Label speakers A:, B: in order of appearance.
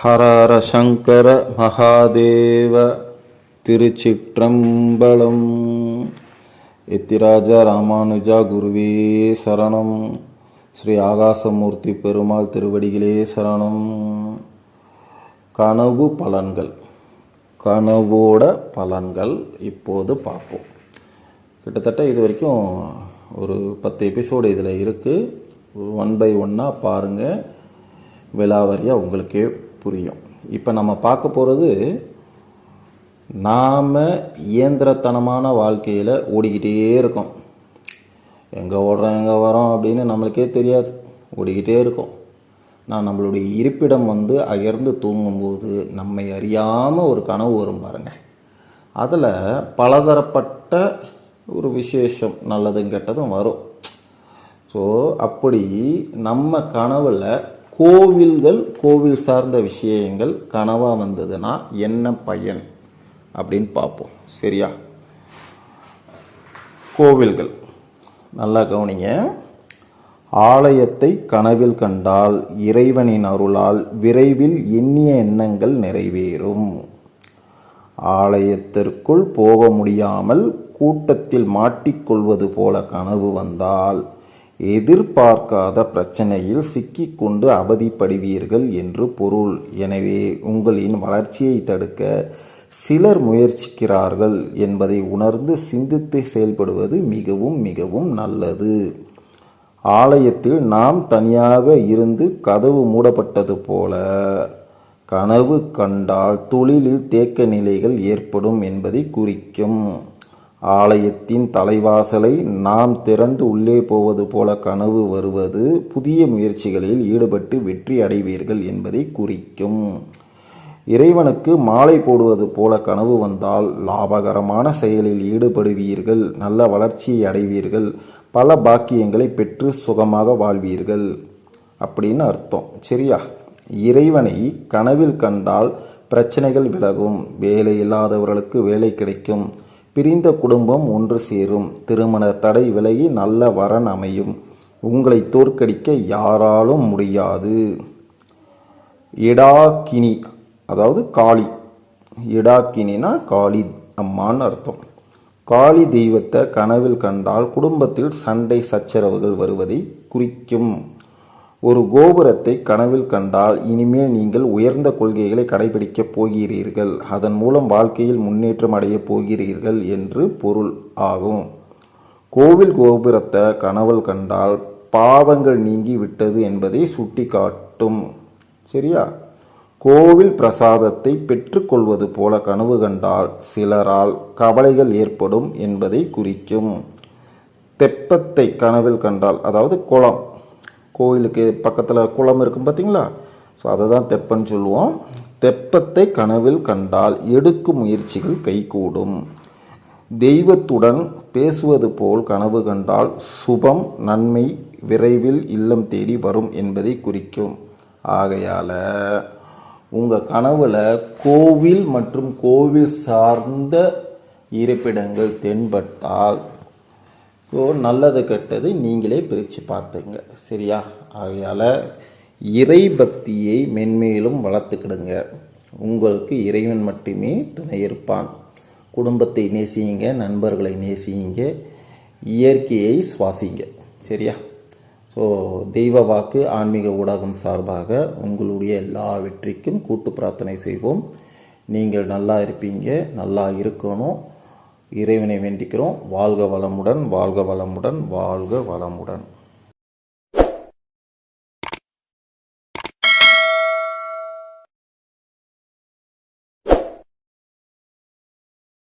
A: ஹரஹர சங்கர மகாதேவ திருச்சிற்றம்பலம். எத்திராஜா ராமானுஜா குருவே சரணம். ஸ்ரீ ஆகாசமூர்த்தி பெருமாள் திருவடிகளே சரணம். கனவு பலன்கள். கனவோட பலன்கள் இப்போது பார்ப்போம். கிட்டத்தட்ட இது வரைக்கும் ஒரு பத்து எபிசோடு இதில் இருக்குது ஒன் பை ஒன்னாக பாருங்கள் விலாவரியாக உங்களுக்கே புரியும். இப்போ நம்ம பார்க்க போகிறது நாம் இயந்திரத்தனமான வாழ்க்கையில் ஓடிக்கிட்டே இருக்கோம். எங்கே ஓடுறோம் எங்கே வரோம் அப்படின்னு நம்மளுக்கே தெரியாது. ஓடிக்கிட்டே இருக்கோம். நான் நம்மளுடைய இருப்பிடம் வந்து அயர்ந்து தூங்கும்போது நம்மை அறியாமல் ஒரு கனவு வரும் பாருங்க. அதில் பலதரப்பட்ட ஒரு விசேஷம் நல்லதும் கெட்டதும் வரும். ஸோ அப்படி நம்ம கனவில் கோவில்கள் கோவில் சார்ந்த விஷயங்கள் கனவாக வந்ததுன்னா என்ன பயன் அப்படின்னு பார்ப்போம். சரியா? கோவில்கள். நல்லா கவனிங்க. ஆலயத்தை கனவில் கண்டால் இறைவனின் அருளால் விரைவில் எண்ணிய எண்ணங்கள் நிறைவேறும். ஆலயத்திற்குள் போக முடியாமல் கூட்டத்தில் மாட்டிக்கொள்வது போல கனவு வந்தால் எதிர்பார்க்காத பிரச்சனையில் சிக்கிக்கொண்டு அவதிப்படுவீர்கள் என்று பொருள். எனவே உங்களின் வளர்ச்சியை தடுக்க சிலர் முயற்சிக்கிறார்கள் என்பதை உணர்ந்து சிந்தித்து செயல்படுவது மிகவும் மிகவும் நல்லது. ஆலயத்தில் நாம் தனியாக இருந்து கதவு மூடப்பட்டது போல கனவு கண்டால் தொழிலில் தேக்க நிலைகள் ஏற்படும் என்பதை குறிக்கும். ஆலயத்தின் தலைவாசலை நாம் திறந்து உள்ளே போவது போல கனவு வருவது புதிய முயற்சிகளில் ஈடுபட்டு வெற்றி அடைவீர்கள் என்பதை குறிக்கும். இறைவனுக்கு மாலை போடுவது போல கனவு வந்தால் லாபகரமான செயலில் ஈடுபடுவீர்கள் நல்ல வளர்ச்சியை அடைவீர்கள் பல பாக்கியங்களை பெற்று சுகமாக வாழ்வீர்கள் அப்படின்னு அர்த்தம். சரியா? இறைவனை கனவில் கண்டால் பிரச்சனைகள் விலகும் வேலை இல்லாதவர்களுக்கு வேலை கிடைக்கும் பிரிந்த குடும்பம் ஒன்று சேரும். திருமண தடை விலகி நல்ல வரன் அமையும். உங்களை தோற்கடிக்க யாராலும் முடியாது. இடாக்கினி அதாவது காளி. இடாக்கினினா காளி அம்மான்னு அர்த்தம். காளி தெய்வத்தை கனவில் கண்டால் குடும்பத்தில் சண்டை சச்சரவுகள் வருவதை குறிக்கும். ஒரு கோபுரத்தை கனவில் கண்டால் இனிமேல் நீங்கள் உயர்ந்த கொள்கைகளை கடைபிடிக்கப் போகிறீர்கள். அதன் மூலம் வாழ்க்கையில் முன்னேற்றம் அடையப் போகிறீர்கள் என்று பொருள் ஆகும். கோவில் கோபுரத்தை கனவில் கண்டால் பாவங்கள் நீங்கி விட்டது என்பதை சுட்டிக்காட்டும். சரியா? கோவில் பிரசாதத்தை பெற்றுக்கொள்வது போல கனவு கண்டால் சிலரால் கவலைகள் ஏற்படும் என்பதை குறிக்கும். தெப்பத்தை கனவில் கண்டால் அதாவது குளம் கோயிலுக்கு பக்கத்தில் குளம் இருக்கும் பார்த்தீங்களா ஸோ அதை தான் தெப்பன்னு சொல்லுவோம். தெப்பத்தை கனவில் கண்டால் எடுக்கும் முயற்சிகள் கைகூடும். தெய்வத்துடன் பேசுவது போல் கனவு கண்டால் சுபம் நன்மை விரைவில் இல்லம் தேடி வரும் என்பதை குறிக்கும். ஆகையால் உங்கள் கனவில் கோவில் மற்றும் கோவில் சார்ந்த இருப்பிடங்கள் தென்பட்டால் ஸோ நல்லது கெட்டது நீங்களே பிரித்து பார்த்துங்க. சரியா? ஆகையால் இறை பக்தியை மென்மேலும் வளர்த்துக்கிடுங்க. உங்களுக்கு இறைவன் மட்டுமே துணை இருப்பான். குடும்பத்தை நேசியுங்க நண்பர்களை நேசியுங்க இயற்கையை சுவாசிங்க. சரியா? ஸோ தெய்வ வாக்கு ஆன்மீக ஊடகம் சார்பாக உங்களுடைய எல்லா வெற்றிக்கும் கூட்டு பிரார்த்தனை செய்வோம். நீங்கள் நல்லா இருப்பீங்க நல்லா இருக்கணும். இறைவனை வேண்டிக்கிறோம். வாழ்க வளமுடன் வாழ்க வளமுடன் வாழ்க வளமுடன்.